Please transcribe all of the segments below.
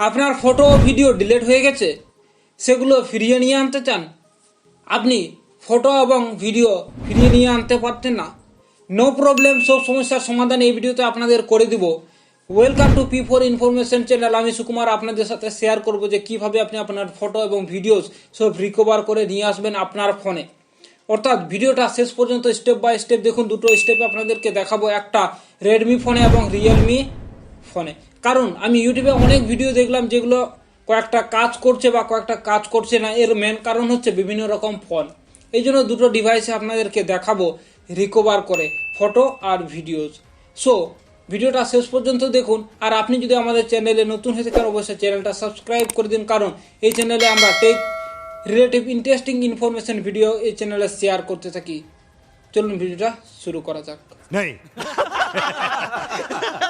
আপনার photo video delete হয়ে গেছে, সেগুলো ফিরিয়ে নিয়ে আনতে চান? আপনি ফটো এবং ভিডিও ফিরিয়ে নিয়ে আনতে পারতেন না। নো প্রবলেম সব সমস্যার সমাধান এই ভিডিওতে আপনাদের করে দিব। Welcome to P four information channel আমি সুকুমার আপনাদের সাথে শেয়ার করব যে কীভাবে আপনি আপনার ফটো এবং ভিডিওস সব রিকভার করে নিয়ে আসবেন আপনার ফোনে অর্থাৎ ভিডিওটা শেষ পর্যন্ত স্টেপ বাই স্টেপ দেখুন, দুটো স্টেপে আপনাদেরকে দেখাবো। একটা রেডমি ফোনে এবং রিয়েলমি ফোনে। কারণ আমি ইউটিউবে অনেক ভিডিও দেখলাম যেগুলো কয়েকটা কাজ করছে বা কয়েকটা কাজ করছে না, এর মেন কারণ হচ্ছে বিভিন্ন রকম ফোন এই জন্য দুটো ডিভাইসে আপনাদেরকে দেখাবো রিকভার করে ফটো আর ভিডিওস সো ভিডিওটা শেষ পর্যন্ত দেখুন, আর আপনি যদি আমাদের চ্যানেলে নতুন হয়ে থাকেন, অবশ্যই চ্যানেলটা সাবস্ক্রাইব করে দিন, কারণ এই চ্যানেলে আমরা tech relative interesting information video এই চ্যানেলে শেয়ার করতে থাকি। চলুন ভিডিওটা শুরু করা যাক।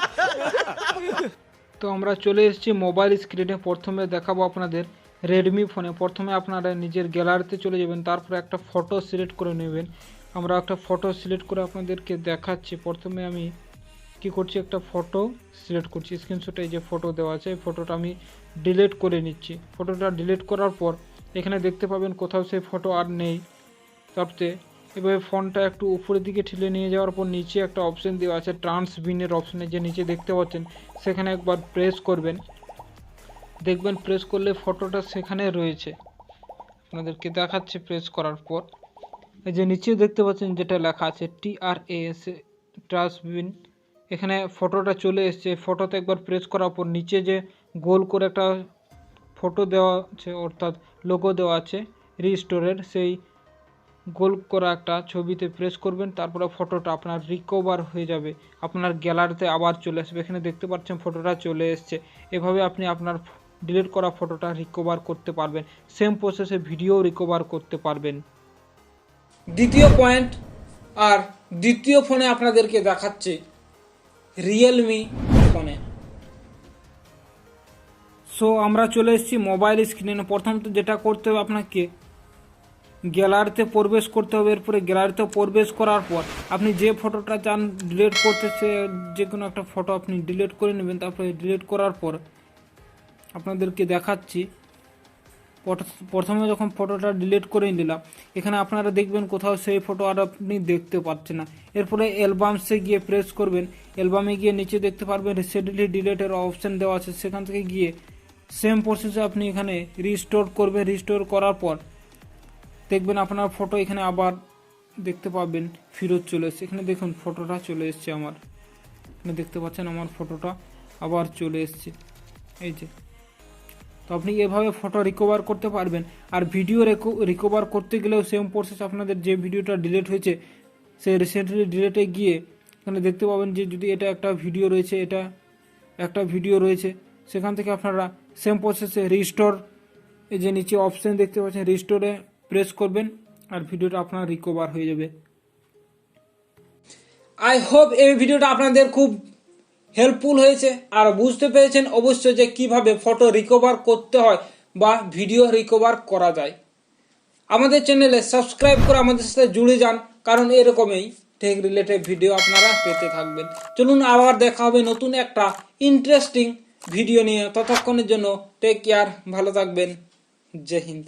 তো আমরা চলে এসেছি মোবাইল স্ক্রিনে প্রথমে দেখাবো আপনাদের রেডমি ফোনে প্রথমে আপনারা নিজের গ্যালারিতে চলে যাবেন, তারপরে একটা ফটো সিলেক্ট করে নেবেন। আমরা একটা ফটো সিলেক্ট করে আপনাদেরকে দেখাচ্ছি। প্রথমে আমি কি করছি, একটা ফটো সিলেক্ট করছি। স্ক্রিনশটে যে ফটো দেওয়া আছে, এই ফটোটা আমি ডিলিট করে নিচ্ছি। ফটোটা ডিলিট করার পর এখানে দেখতে পাবেন কোথাও সেই ফটো আর নেই। তারপরে এভাবে ফোনটা একটু উপরের দিকে ঠেলে নিয়ে যাওয়ার পর নিচে একটা অপশন দেওয়া আছে ট্রান্সবিনের অপশানে যে নিচে দেখতে পাচ্ছেন, সেখানে একবার প্রেস করবেন। দেখবেন প্রেস করলে ফটোটা সেখানে রয়েছে। আপনাদেরকে দেখাচ্ছে প্রেস করার পর। এই যে নিচে দেখতে পাচ্ছেন যেটা লেখা আছে টি আর এ এস ট্রান্সবিন এখানে ফটোটা চলে এসছে। ফটোতে একবার প্রেস করার পর নিচে যে গোল করে একটা ফটো দেওয়া আছে, অর্থাৎ লোগো দেওয়া আছে রিস্টোরের সেই গোল করা একটা ছবিতে প্রেস করবেন, তারপরে ফটোটা আপনার রিকভার হয়ে যাবে। আপনার গ্যালারিতে আবার চলে আসবে। এখানে দেখতে পাচ্ছেন ফটোটা চলে এসছে। এভাবে আপনি আপনার ডিলিট করা ফটোটা রিকভার করতে পারবেন। সেম প্রসেসে ভিডিও রিকভার করতে পারবেন। দ্বিতীয় পয়েন্ট আর দ্বিতীয় ফোনে আপনাদেরকে দেখাচ্ছে রিয়েলমি ফোনে সো আমরা চলে এসেছি মোবাইল স্ক্রিনে প্রথম তো যেটা করতে হবে আপনাকে গ্যালারিতে প্রবেশ করতে হবে। এরপরে গ্যালারিতে প্রবেশ করার পর আপনি যে ফটোটা চান ডিলিট করতে, সে যে কোনো একটা ফটো আপনি ডিলিট করে নেবেন। তারপরে ডিলিট করার পর আপনাদেরকে দেখাচ্ছি। প্রথমে যখন ফটোটা ডিলিট করে নিলাম, এখানে আপনারা দেখবেন কোথাও সেই ফটো আর আপনি দেখতে পাচ্ছেন না। এরপরে অ্যালবামসে গিয়ে প্রেস করবেন। অ্যালবামে গিয়ে নিচে দেখতে পারবেন রিসেন্টলি ডিলেটের অপশান দেওয়া আছে। সেখান থেকে গিয়ে সেম প্রসেসে আপনি এখানে রিস্টোর করবেন। রিস্টোর করার পর দেখবেন আপনার ফটো এখানে আবার দেখতে পাবেন, ফিরত চলে এসছে। এখানে দেখুন ফটোটা চলে এসছে আমার। এখানে দেখতে পাচ্ছেন আমার ফটোটা আবার চলে এসছে। এই যে। তো আপনি এভাবে ফটো রিকভার করতে পারবেন। আর ভিডিও রিকভার করতে গেলেও সেম প্রসেস আপনাদের যে ভিডিওটা ডিলেট হয়েছে সেই রিসেন্টলি ডিলেটে গিয়ে এখানে দেখতে পাবেন যে যদি এটা একটা ভিডিও রয়েছে, এটা একটা ভিডিও রয়েছে, সেখান থেকে আপনারা সেম প্রসেসে রিস্টোর এই যে নিচে অপশান দেখতে পাচ্ছেন রিস্টোরে প্রেস করবেন আর ভিডিওটা আপনার রিকভার হয়ে যাবে। আই হোপ এই ভিডিওটা আপনাদের খুব হেল্পফুল হয়েছে। আর বুঝতে পেরেছেন অবশ্যই যে কীভাবে ফটো রিকভার করতে হয় বা ভিডিও রিকভার করা যায়। আমাদের চ্যানেলে সাবস্ক্রাইব করে আমাদের সাথে জুড়ে যান, কারণ এরকমই টেক রিলেটেড ভিডিও আপনারা পেতে থাকবেন। চলুন আবার দেখা হবে নতুন একটা ইন্টারেস্টিং ভিডিও নিয়ে। ততক্ষণের জন্য টেক কেয়ার ভালো থাকবেন। জয় হিন্দ।